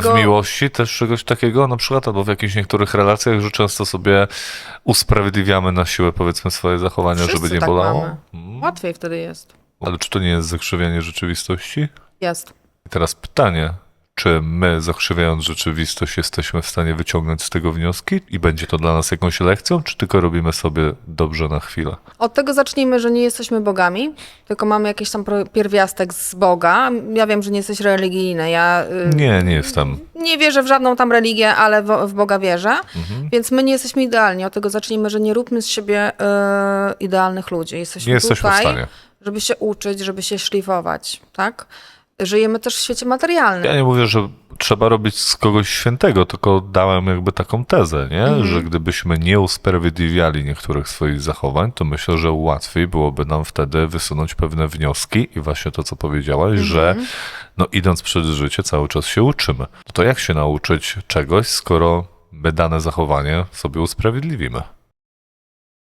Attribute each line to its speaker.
Speaker 1: W miłości też czegoś takiego, na przykład, albo w jakichś niektórych relacjach, że często sobie usprawiedliwiamy na siłę, powiedzmy, swoje zachowania,
Speaker 2: Wszyscy
Speaker 1: żeby nie
Speaker 2: tak
Speaker 1: bolało.
Speaker 2: mamy.
Speaker 1: Mm.
Speaker 2: Łatwiej wtedy jest.
Speaker 1: Ale czy to nie jest zakrzywianie rzeczywistości?
Speaker 2: Jest.
Speaker 1: I teraz pytanie, czy my, zakrzywiając rzeczywistość, jesteśmy w stanie wyciągnąć z tego wnioski i będzie to dla nas jakąś lekcją, czy tylko robimy sobie dobrze na chwilę?
Speaker 2: Od tego zacznijmy, że nie jesteśmy bogami, tylko mamy jakiś tam pierwiastek z Boga. Ja wiem, że nie jesteś religijny. Ja y,
Speaker 1: Nie, nie jestem.
Speaker 2: nie wierzę w żadną tam religię, ale w, w Boga wierzę.
Speaker 1: Mhm.
Speaker 2: Więc my nie jesteśmy idealni. Od tego zacznijmy, że nie róbmy z siebie y, idealnych ludzi. Jesteśmy
Speaker 1: Nie jesteśmy w
Speaker 2: tutaj,
Speaker 1: stanie.
Speaker 2: żeby się uczyć, żeby się szlifować, tak? Żyjemy też w świecie materialnym.
Speaker 1: Ja nie mówię, że trzeba robić z kogoś świętego, tylko dałem jakby taką tezę, nie?
Speaker 2: Mhm.
Speaker 1: że gdybyśmy nie usprawiedliwiali niektórych swoich zachowań, to myślę, że łatwiej byłoby nam wtedy wysunąć pewne wnioski i właśnie to, co powiedziałaś, że
Speaker 2: Mhm.
Speaker 1: no idąc przez życie cały czas się uczymy. To jak się nauczyć czegoś, skoro my dane zachowanie sobie usprawiedliwimy?